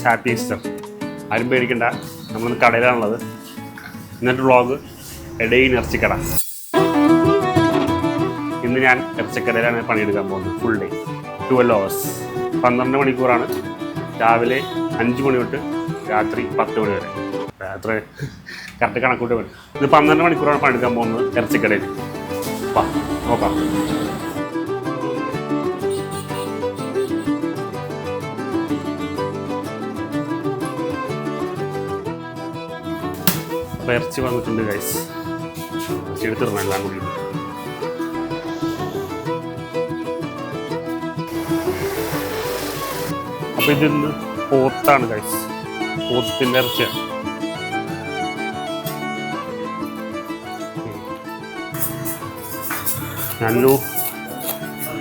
Guys happy Easter. ആരും പേടിക്കണ്ട. നമ്മൾ കടയിലാണുള്ളത്. ഇന്നത്തെ വ്ളോഗ് എടയിൽ ഇറച്ചിക്കട. ഇന്ന് ഞാൻ ഇറച്ചിക്കടയിലാണ് പണിയെടുക്കാൻ പോകുന്നത്. ഫുൾ ഡേ ട്വൽവ് അവേഴ്സ് പന്ത്രണ്ട് മണിക്കൂറാണ്. രാവിലെ അഞ്ച് മണി തൊട്ട് രാത്രി പത്ത് മണി വരെ. രാത്രി കറക്റ്റ് കണക്കൂട്ട് വരും. ഇത് പന്ത്രണ്ട് മണിക്കൂറാണ് പണിയെടുക്കാൻ പോകുന്നത് ഇറച്ചിക്കടയിൽ. നോക്കാം. അപ്പോൾ വന്നിട്ടുണ്ട് ഗൈസ് ഇറച്ചി എല്ലാം കൂടി അപ്പോൾ ഇതിൽ പോത്താണ് ഗൈസ് പോത്തിന്റെ ഇറച്ചിയാണ്. ഞാനൊരു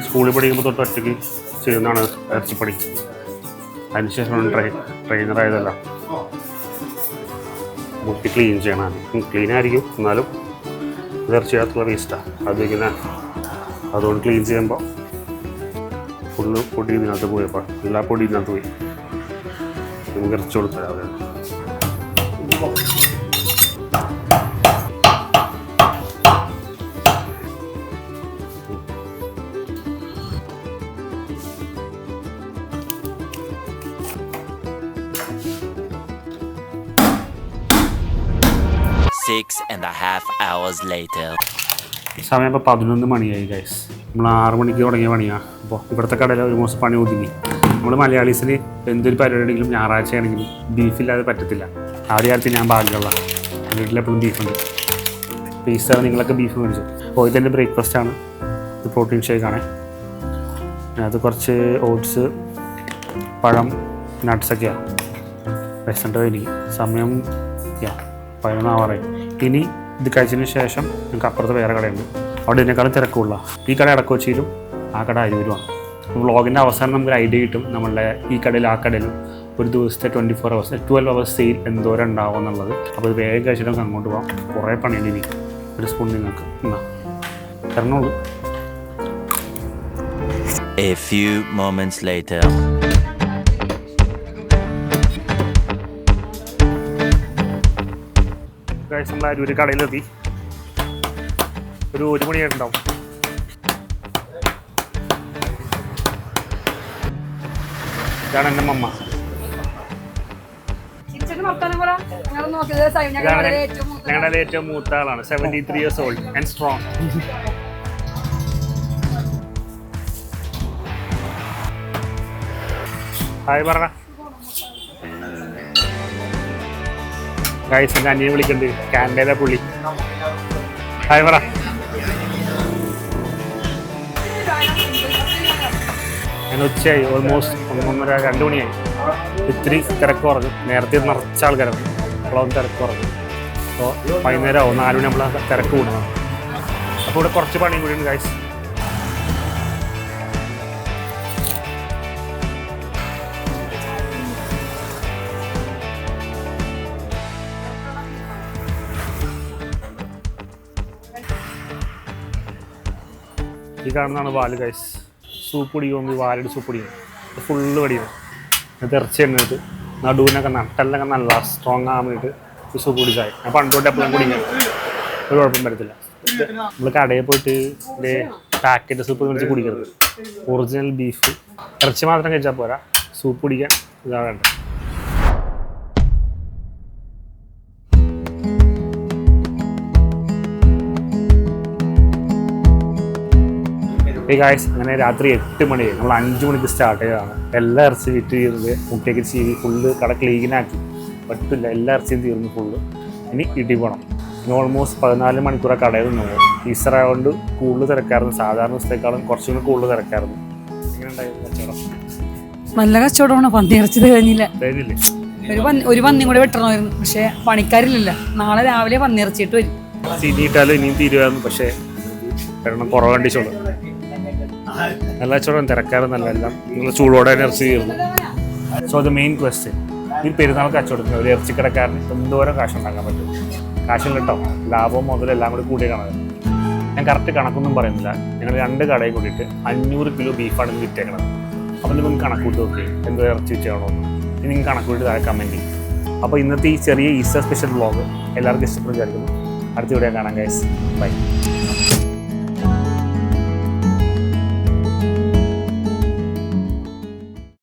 സ്കൂളിൽ പഠിക്കുമ്പോൾ തൊട്ട് ഒറ്റയ്ക്ക് ചെയ്യുന്നതാണ് ഇറച്ചിപ്പണി. അതിനുശേഷമാണ് ട്രെയിൻ ട്രെയിനറായതല്ല മുട്ടി ക്ലീൻ ചെയ്യണം ക്ലീൻ ആയിരിക്കും. എന്നാലും തീർച്ചയായിട്ടുള്ള വേസ്റ്റാണ് അത് ഇങ്ങനെ അതുകൊണ്ട് ക്ലീൻ ചെയ്യുമ്പോൾ ഫുള്ള് പൊടി ഇതിനകത്ത് പോയപ്പോൾ എല്ലാ പൊടി ഇതിനകത്ത് പോയി. നമുക്ക് ഇറച്ചി കൊടുത്തരാം. അവിടെ Six and half hours later. സമയം ഇപ്പോൾ പതിനൊന്ന് മണിയായി ഗൈസ് നമ്മൾ ആറ് മണിക്ക് തുടങ്ങിയ പണിയാണ് അപ്പോൾ ഇവിടുത്തെ കടയിൽ ഒരു മാസം പണി ഒതുങ്ങി. നമ്മൾ മലയാളീസിന് എന്തൊരു പരിപാടി ആണെങ്കിലും ഞായറാഴ്ച ആണെങ്കിലും ബീഫില്ലാതെ പറ്റത്തില്ല. ആ ഒരു കാര്യത്തിൽ ഞാൻ ഭാഗ്യമുള്ള വീട്ടിലെപ്പോഴും ബീഫുണ്ട്. പീസ നിങ്ങളൊക്കെ ബീഫ് മേടിച്ചു. അപ്പോൾ ബ്രേക്ക്ഫാസ്റ്റ് ആണ്. ഇത് പ്രോട്ടീൻ ഷേക്ക് ഷേക്കാണ് അത് കുറച്ച് ഓട്സ് പഴം നട്ട്സൊക്കെയാണ് വിശന്നിട്ട് എനിക്ക് സമയം യാ പതിനൊന്നാവാറായി ഇനി ഇത് കഴിച്ചതിന് ശേഷം നിങ്ങൾക്ക് അപ്പുറത്ത് വേറെ കടയുണ്ട്. അവിടെ ഇതിനേക്കാളും തിരക്കുള്ള. ഈ കട ഇടക്കൊച്ചിയിലും ആ കട അരൂരുമാണ് വ്ളോഗിന്റെ അവസാനം നമുക്ക് ഐഡിയ കിട്ടും നമ്മളുടെ ഈ കടയിൽ ആ കടയിലും ഒരു ദിവസത്തെ twenty four hours twelve hours sale എന്തോരം ഉണ്ടാവും എന്നുള്ളത്. അപ്പോൾ ഇത് വേഗം കഴിച്ചിട്ട് നമുക്ക് അങ്ങോട്ട് പോകാം. കുറേ പണിയുണ്ട് ഇനി. ഒരു സ്പൂൺ നിങ്ങൾക്ക്. എന്നാ. തരണുള്ളൂ. A few moments later. Guys നമ്മൾ അരൂര് കടയിലെത്തി. ഒരു ഒരു മണിയായിട്ടുണ്ടാവും. ഇതാണ് എന്റെ മമ്മ. ഞങ്ങളുടെ ഏറ്റവും മൂത്ത ആളാണ്. Seventy three years old and strong hi പറ. ഗൈസ് അനിയനെ വിളിക്കുന്നുണ്ട് കാനഡയിലെ പുള്ളി. ഹായ് പറ. ഞാൻ ഉച്ചയായി. ഓൾമോസ്റ്റ് ഒന്നൊന്നര രണ്ട് മണിയായി. ഇത്തിരി തിരക്ക് കുറഞ്ഞു. നേരത്തെ നിറച്ച ആൾക്കാരാണ്. അപ്പോഴൊന്നും തിരക്ക് കുറഞ്ഞു. അപ്പോൾ വൈകുന്നേരം ആവും. നാല് മണി നമ്മൾ തിരക്ക് കൂടണം അപ്പോൾ ഇവിടെ കുറച്ച് പണിയും കൂടിയുണ്ട് ഉണ്ട് ഈ കാണുന്നതാണ് വാൽ കൈസ് സൂപ്പ് പോകുമ്പോൾ ഈ വാലയുടെ സൂപ്പ് ഇത് ഫുള്ള് പടിയാണ് ഇത് ഇറച്ചി എണ്ണിട്ട് നടുവിനൊക്കെ നട്ടെല്ലൊക്കെ നല്ല സ്ട്രോങ് ആകാൻ ഈ സൂപ്പ് കുടിച്ചായി ഞാൻ പണ്ട് തൊട്ട് എപ്പോഴും കുടിക്കണം ഒരു കുഴപ്പം വരത്തില്ല. നമ്മൾ കടയിൽ പോയിട്ട് ഇതിന്റെ പാക്കറ്റ് സൂപ്പ് മേടിച്ച് കുടിക്കരുത്. ഒറിജിനൽ ബീഫ് ഇറച്ചി മാത്രം കഴിച്ചാൽ പോരാ. സൂപ്പ് കുടിക്കാൻ ഇതാണ് വേണ്ടത് ഈ കാഴ്ച അങ്ങനെ രാത്രി എട്ട് മണി നമ്മൾ അഞ്ച് മണിക്ക് സ്റ്റാർട്ട് ചെയ്തതാണ്. എല്ലാ ഇറച്ചി വിറ്റ് ചെയ്തത് മുട്ടയ്ക്ക് ചീവി ഫുള്ള് കട ക്ലീനാക്കി പറ്റില്ല എല്ലാ ഇറച്ചിയും തീർന്നു ഫുള്ള് ഇനി ഇടിപണം ഇനി ഓൾമോസ്റ്റ് പതിനാല് മണിക്കൂറാണ് കടയിൽ നിന്നത്. ഈസ്റ്റർ ആയതുകൊണ്ട് കൂടുതൽ തിരക്കായിരുന്നു. സാധാരണ ദിവസത്തേക്കാളും കുറച്ചും കൂടി കൂടുതൽ തിരക്കായിരുന്നു. നല്ല കച്ചവടമാണ്. പന്നി ഇറച്ചത് കഴിഞ്ഞില്ല. ഒരു പന്നി ഒരു പന്നി കൂടെ വെട്ടണമായിരുന്നു. പക്ഷെ പണിക്കാരില്ലല്ല. നാളെ രാവിലെ പന്നി ഇറച്ചിട്ട് വരും. ഇനിയും തീരുമായിരുന്നു പക്ഷേ കാരണം കുറവ് കണ്ടിച്ചുള്ളൂ. നല്ല കച്ചവടം തിരക്കാറുന്നല്ല എല്ലാം നിങ്ങൾ ചൂടോടെ ഇറച്ചി തീർന്നു. സോ ദ മെയിൻ ക്വസ്റ്റ്യൻ ഈ പെരുന്നാൾ കച്ചവടത്തിന് ഒരു ഇറച്ചിക്കടക്കാരന് എന്തോരം കാശ് ഉണ്ടാക്കാൻ പറ്റും? കാശില്ല കേട്ടോ ലാഭവും മുതലും എല്ലാം കൂടി കൂടിയ ഞാൻ കറക്റ്റ് കണക്കൊന്നും പറയുന്നില്ല. ഞങ്ങൾ രണ്ട് കടയിൽ കൂടിയിട്ട് അഞ്ഞൂറ് കിലോ ബീഫാണ് ഇന്ന് വിറ്റേക്കണത്. അപ്പം നിങ്ങൾ കണക്ക് നോക്കി എന്തോ ഇറച്ചി ഇനി നിങ്ങൾ കണക്ക് കൂട്ടി താഴെ കമന്റ് ചെയ്യും. അപ്പോൾ ഇന്നത്തെ ഈ ചെറിയ ഈസ്റ്റർ സ്പെഷ്യൽ വ്ളോഗ് എല്ലാവർക്കും ഇഷ്ടപ്പെടും വിചാരിക്കുന്നു. അടുത്ത വീഡിയോ കാണാം ഗൈസ് ബൈ